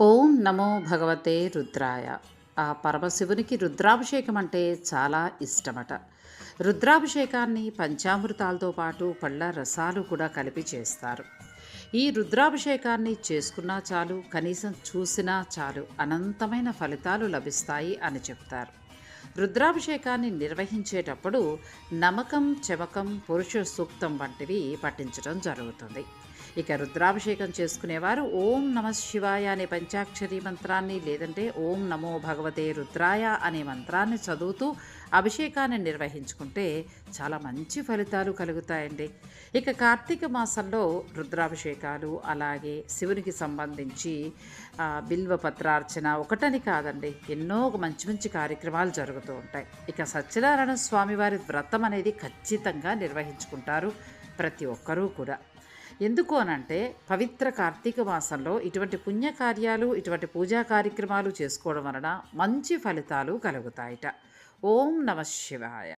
ఓం నమో భగవతే రుద్రాయ. ఆ పరమశివునికి రుద్రాభిషేకం అంటే చాలా ఇష్టమట. రుద్రాభిషేకాన్ని పంచామృతాలతో పాటు పళ్ళ రసాలు కూడా కలిపి చేస్తారు. ఈ రుద్రాభిషేకాన్ని చేసుకున్నా చాలు కనీసం చూసినా చాలు అనంతమైన ఫలితాలు లభిస్తాయి అని చెప్తారు. రుద్రాభిషేకాన్ని నిర్వహించేటప్పుడు నమకం చమకం పురుష సూక్తం వంటివి పఠించడం జరుగుతుంది. ఇక రుద్రాభిషేకం చేసుకునేవారు. ఓం నమ శివాయ అనే పంచాక్షరి మంత్రాన్ని లేదంటే ఓం నమో భగవతే రుద్రాయ అనే మంత్రాన్ని చదువుతూ అభిషేకాన్ని నిర్వహించుకుంటే చాలా మంచి ఫలితాలు కలుగుతాయండి. ఇక కార్తీక మాసంలో రుద్రాభిషేకాలు అలాగే శివునికి సంబంధించి బిల్వ పత్రార్చన ఒకటని కాదండి. ఎన్నో మంచి మంచి కార్యక్రమాలు జరుగుతూ ఉంటాయి. ఇక సత్యనారాయణ స్వామివారి వ్రతం అనేది ఖచ్చితంగా నిర్వహించుకుంటారు ప్రతి ఒక్కరూ కూడా. ఎందుకు అనంటే పవిత్ర కార్తీక మాసంలో ఇటువంటి పుణ్యకార్యాలు ఇటువంటి పూజా కార్యక్రమాలు చేసుకోవడం వలన మంచి ఫలితాలు కలుగుతాయిట. ఓం నమ శివాయ.